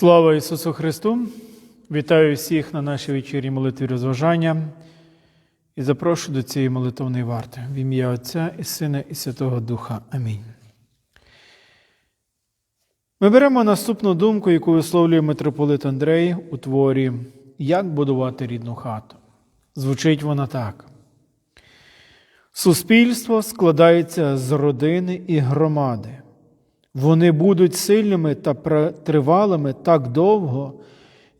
Слава Ісусу Христу! Вітаю всіх на нашій вечірній молитві розважання і запрошую до цієї молитовної варти в ім'я Отця і Сина і Святого Духа. Амінь. Ми беремо наступну думку, яку висловлює митрополит Андрей у творі Як будувати рідну хату. Звучить вона так. Суспільство складається з родини і громади. Вони будуть сильними та тривалими так довго,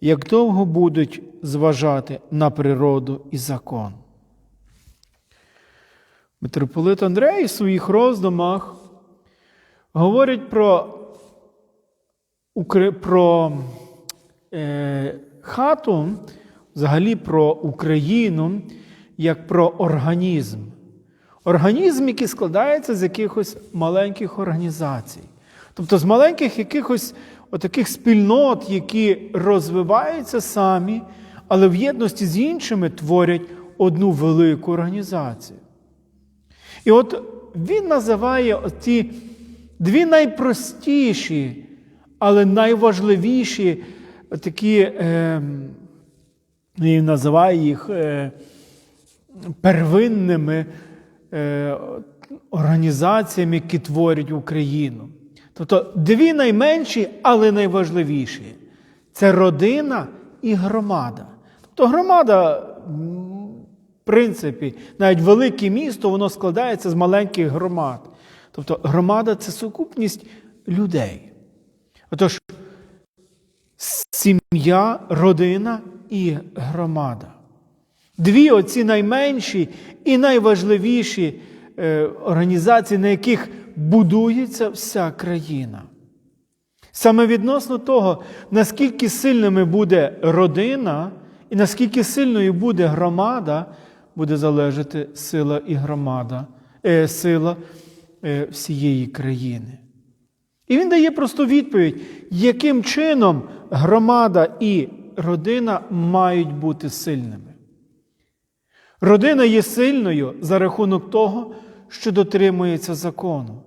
як довго будуть зважати на природу і закон. Митрополит Андрей в своїх роздумах говорить про, про е, хату, взагалі про Україну, як про організм. Організм, який складається з якихось маленьких організацій. Тобто з маленьких якихось отаких спільнот, які розвиваються самі, але в єдності з іншими творять одну велику організацію. І от він називає ці дві найпростіші, але найважливіші такі, е, називає їх е, первинними е, організаціями, які творять Україну. Тобто дві найменші, але найважливіші це родина і громада. Тобто громада, в принципі, навіть велике місто, воно складається з маленьких громад. Тобто громада це сукупність людей. Отож, сім'я, родина і громада. Дві оці найменші і найважливіші е, організації, на яких будується вся країна. Саме відносно того, наскільки сильними буде родина і наскільки сильною буде громада, буде залежати сила і громада, е, сила е, всієї країни. І він дає просту відповідь, яким чином громада і родина мають бути сильними. Родина є сильною за рахунок того, що дотримується закону,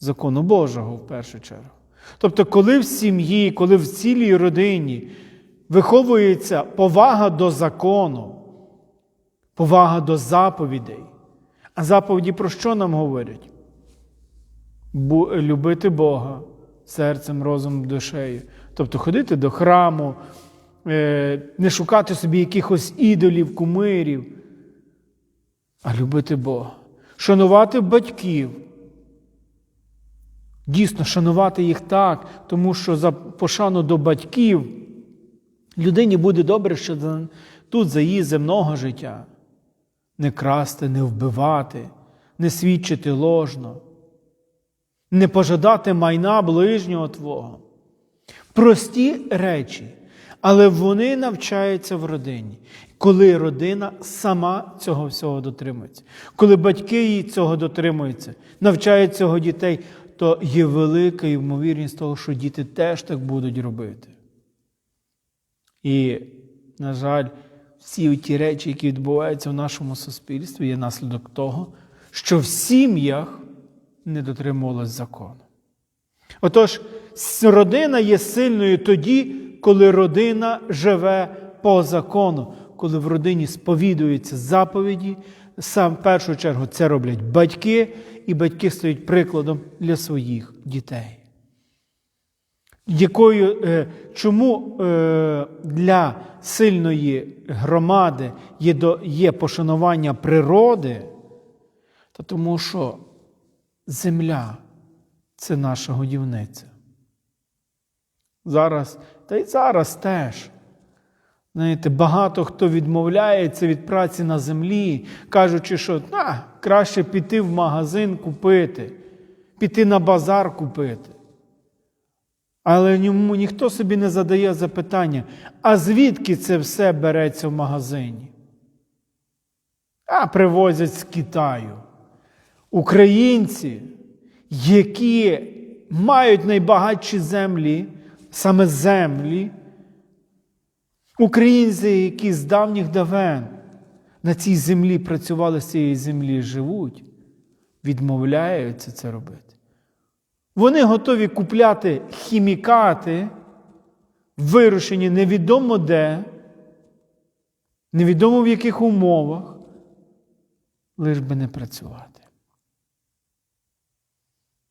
закону Божого в першу чергу. Тобто, коли в сім'ї, коли в цілій родині виховується повага до закону, повага до заповідей, а заповіді про що нам говорять? Любити Бога серцем, розумом, душею. Тобто ходити до храму, е, не шукати собі якихось ідолів, кумирів, а любити Бога. Шанувати батьків. Дійсно, шанувати їх так, тому що за пошану до батьків людині буде добре, що тут за її земного життя. Не красти, не вбивати, не свідчити ложно, не пожадати майна ближнього Твого. Прості речі, але вони навчаються в родині, коли родина сама цього всього дотримується. Коли батьки її цього дотримуються, навчають цього дітей, то є велика ймовірність того, що діти теж так будуть робити. І, на жаль, всі ті речі, які відбуваються в нашому суспільстві, є наслідок того, що в сім'ях не дотримувалось закону. Отож, родина є сильною тоді, коли родина живе по закону, коли в родині сповідуються заповіді. Сам в першу чергу це роблять батьки, і батьки стають прикладом для своїх дітей. Якою, е, чому е, для сильної громади є, є пошанування природи? Та тому що земля це наша годівниця. Зараз, та й зараз теж. Знаєте, багато хто відмовляється від праці на землі, кажучи, що а, краще піти в магазин купити, піти на базар купити. Але йому ніхто собі не задає запитання, а звідки це все береться в магазині? А привозять з Китаю. Українці, які мають найбагатші землі, саме землі, українці, які з давніх давен на цій землі працювали з цієї землі, живуть, відмовляються це робити. Вони готові купляти хімікати вирушені невідомо де, невідомо в яких умовах, лиш би не працювати.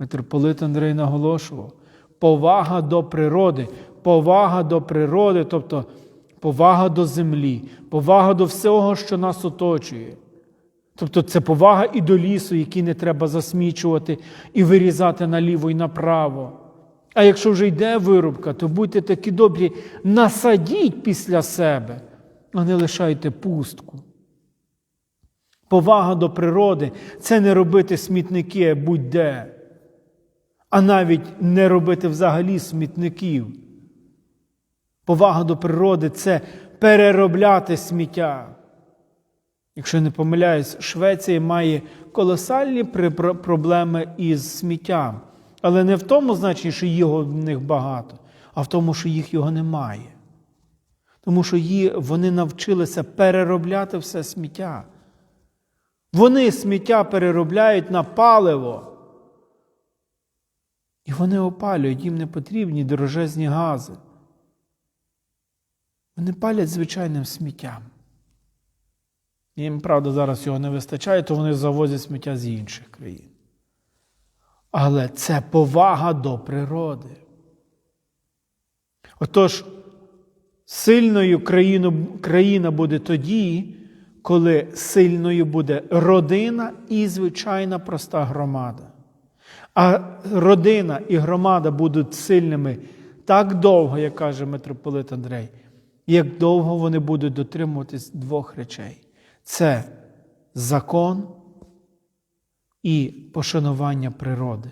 Митрополит Андрей наголошував, повага до природи, повага до природи, тобто повага до землі, повага до всього, що нас оточує. Тобто це повага і до лісу, який не треба засмічувати і вирізати наліво і направо. А якщо вже йде вирубка, то будьте такі добрі, насадіть після себе, а не лишайте пустку. Повага до природи це не робити смітники будь-де, а навіть не робити взагалі смітників. Повага до природи це переробляти сміття. Якщо не помиляюсь, Швеція має колосальні проблеми із сміттям. Але не в тому значенні, що його в них багато, а в тому, що їх його немає. Тому що вони навчилися переробляти все сміття. Вони сміття переробляють на паливо. І вони опалюють, їм не потрібні дорожезні гази. Вони палять звичайним сміттям. Їм, правда, зараз його не вистачає, то вони завозять сміття з інших країн. Але це повага до природи. Отож, сильною країну, країна буде тоді, коли сильною буде родина і звичайна проста громада. А родина і громада будуть сильними так довго, як каже митрополит Андрей, як довго вони будуть дотримуватись двох речей: це закон і пошанування природи.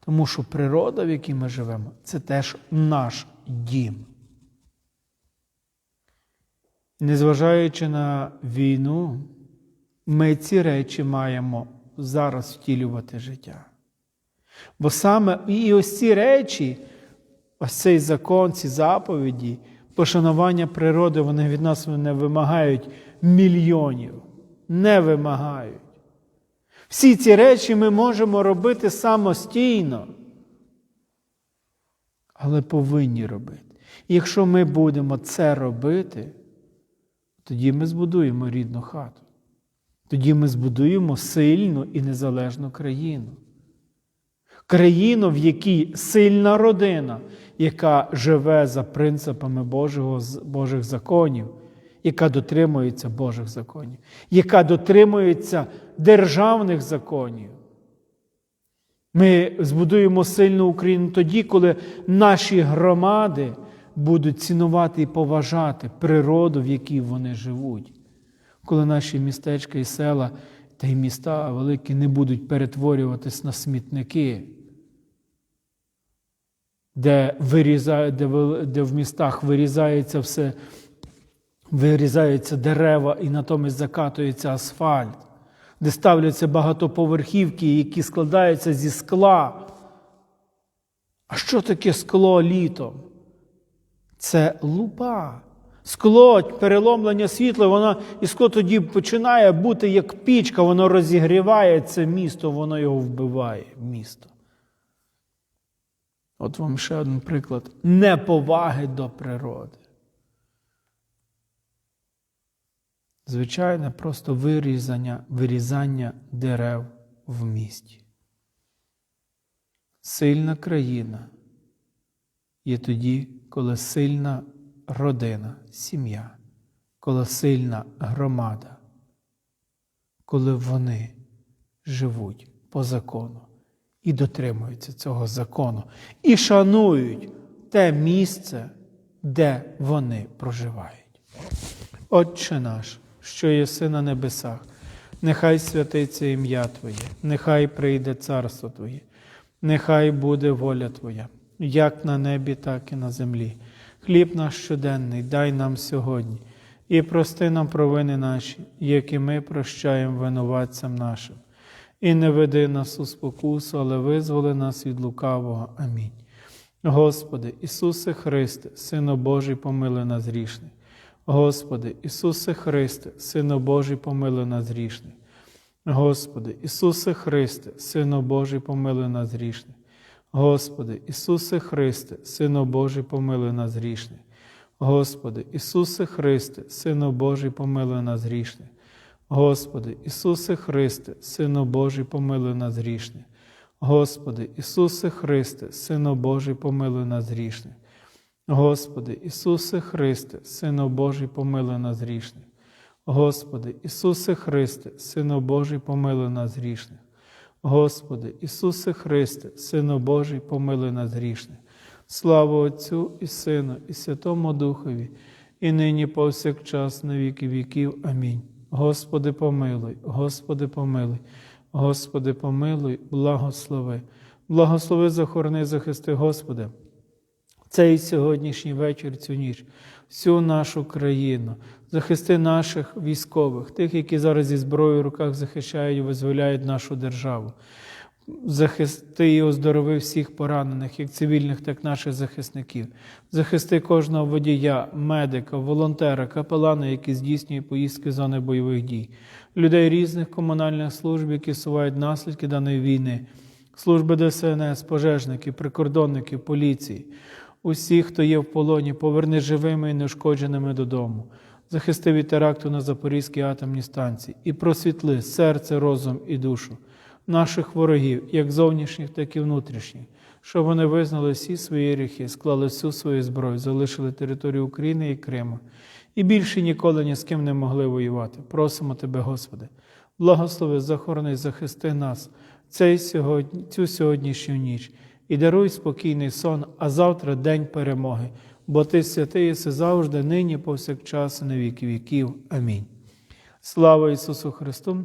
Тому що природа, в якій ми живемо, це теж наш дім. Незважаючи на війну, ми ці речі маємо зараз втілювати життя. Бо саме і ось ці речі, ось цей закон, ці заповіді, пошанування природи, вони від нас не вимагають мільйонів, не вимагають. Всі ці речі ми можемо робити самостійно, але повинні робити. Якщо ми будемо це робити, тоді ми збудуємо рідну хату. Тоді ми збудуємо сильну і незалежну країну. Країну, в якій сильна родина, яка живе за принципами Божого, Божих законів яка дотримується Божих законів, яка дотримується державних законів. Ми збудуємо сильну Україну тоді, коли наші громади будуть цінувати і поважати природу, в якій вони живуть, коли наші містечка і села та й міста великі не будуть перетворюватись на смітники. Де вирізає, де, де в містах вирізається все вирізаються дерева і натомість закатується асфальт, де ставляться багатоповерхівки, які складаються зі скла. А що таке скло літом? Це лупа. Скло, переломлення світла, воно, і скло тоді починає бути як пічка, воно розігріває це місто, воно його вбиває, місто. От вам ще один приклад неповаги до природи. Звичайне просто вирізання, вирізання дерев в місті. Сильна країна є тоді, коли сильна родина, сім'я, коли сильна громада, коли вони живуть по закону і дотримуються цього закону, і шанують те місце, де вони проживають. Отче наш що єси на небесах, нехай святиться ім'я Твоє, нехай прийде царство Твоє, нехай буде воля Твоя, як на небі, так і на землі. Хліб наш щоденний, дай нам сьогодні, і прости нам провини наші, які ми прощаємо винуватцям нашим. І не веди нас у спокусу, але визволи нас від лукавого. Амінь. Господи, Ісусе Христе, Сину Божий, помили нас грішних. Господи, Ісусе Христе, Сину Божий, помилуй нас грішних. Господи, Ісусе Христе, Сину Божий, помилуй нас грішних. Господи, Ісусе Христе, Сину Божий, помилуй нас грішних. Господи, Ісусе Христе, Сину Божий, помилуй нас грішних. Господи, Ісусе Христе, Сину Божий, помилуй нас грішних. Господи, Ісусе Христе, Сину Божий, помилуй нас грішних. Господи, Ісусе Христе, Сину Божий, помилуй нас грішних. Господи, Ісусе Христе, Сину Божий, помилуй нас грішних. Господи, Ісусе Христе, Сину Божий, помилуй нас грішних. Слава Отцю і Сину, і Святому Духові, і нині повсякчас на віки віків. Амінь. Господи, помилуй, Господи, помилуй, Господи, помилуй, благослови. Благослови, захорони, захисти, Господи цей сьогоднішній вечір, цю ніч, всю нашу країну, захисти наших військових, тих, які зараз зі зброєю в руках захищають і визволяють нашу державу. Захисти і оздорови всіх поранених, як цивільних, так і наших захисників. Захисти кожного водія, медика, волонтера, капелана, які здійснює поїздки з зони бойових дій, людей різних комунальних служб, які сувають наслідки даної війни, служби ДСНС, пожежників, прикордонників, поліції. Усіх, хто є в полоні, поверни живими і неушкодженими додому. Захисти від теракту на Запорізькій атомній станції і просвітли серце, розум і душу наших ворогів, як зовнішніх, так і внутрішніх, щоб вони визнали всі свої гріхи, склали всю свою зброю, залишили територію України і Криму і більше ніколи ні з ким не могли воювати. Просимо Тебе, Господи, благослови, захорони, захисти нас цей сьогодні, цю сьогоднішню ніч і даруй спокійний сон, а завтра день перемоги, бо Ти святий єси завжди, нині, повсякчас, на віки віків. Амінь. Слава Ісусу Христу!